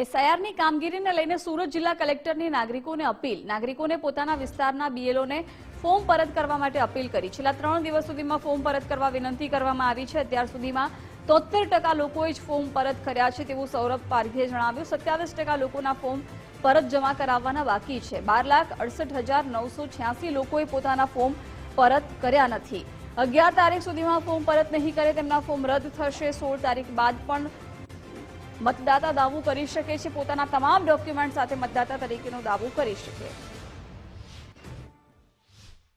એસઆઈઆરની કામગીરીને લઈને સુરત જિલ્લા કલેક્ટરની નાગરિકોને અપીલ. નાગરિકોને પોતાના વિસ્તારના બીએલઓને ફોર્મ પરત કરવા માટે અપીલ કરી. છેલ્લા ત્રણ દિવસ સુધીમાં ફોર્મ પરત કરવા વિનંતી કરવામાં આવી છે. અત્યાર સુધીમાં તોતેર ટકા લોકોએ જ ફોર્મ પરત કર્યા છે તેવું સૌરભ પારઘીએ જણાવ્યું. સત્યાવીસ ટકા લોકોના ફોર્મ પરત જમા કરાવવાના બાકી છે. બાર લાખ અડસઠ હજાર નવસો છ્યાસી લોકોએ પોતાના ફોર્મ પરત કર્યા નથી. અગિયાર તારીખ સુધીમાં ફોર્મ પરત નહીં કરે તેમના ફોર્મ રદ થશે. સોળ તારીખ બાદ પણ મતદાતા દાવો કરી શકે છે. પોતાના તમામ ડોક્યુમેન્ટ સાથે મતદાતા તરીકેનો દાવો કરી શકે.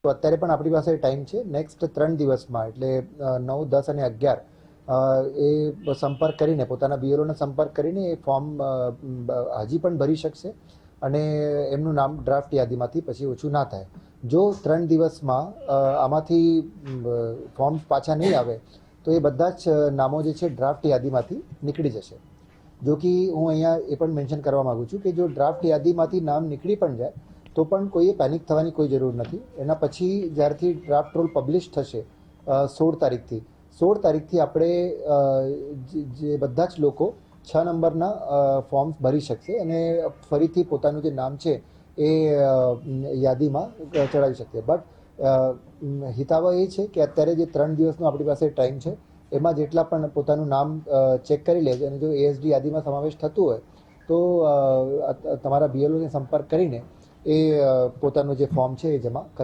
તો અત્યારે પણ આપણી પાસે ટાઈમ છે. નેક્સ્ટ ત્રણ દિવસમાં, એટલે નવ, દસ અને અગિયાર એ સંપર્ક કરીને, પોતાના બીએલઓને સંપર્ક કરીને એ ફોર્મ હજી પણ ભરી શકશે અને એમનું નામ ડ્રાફ્ટ યાદીમાંથી પછી ઓછું ના થાય. જો ત્રણ દિવસમાં આમાંથી ફોર્મ્સ પાછા નહીં આવે, તો એ બધા જ નામો જે છે, ડ્રાફ્ટ યાદીમાંથી નીકળી જશે. જો કે હું અહીંયા એ પણ મેન્શન કરવા માગું છું કે જો ડ્રાફ્ટ યાદીમાંથી નામ નીકળી પણ જાય, તો પણ કોઈએ પેનિક થવાની કોઈ જરૂર નથી. એના પછી જ્યારથી ડ્રાફ્ટ રોલ પબ્લિશ થશે સોળ તારીખથી. સોળ તારીખથી આપણે જે- બધા જ લોકો છ નંબરના ફોર્મ્સ ભરી શકશે અને ફરીથી પોતાનું જે નામ છે એ યાદીમાં ચડાવી શકશે. બટ હિતાવહ એ છે કે અત્યારે જે ત્રણ દિવસનો આપણી પાસે ટાઈમ છે એમાં જેટલા પણ પોતાનું નામ ચેક કરી લે અને જો એએસડી યાદીમાં સમાવેશ થતું હોય, તો તમારા બીએલઓને સંપર્ક કરીને એ પોતાનું જે ફોર્મ છે એ જમા કરાવી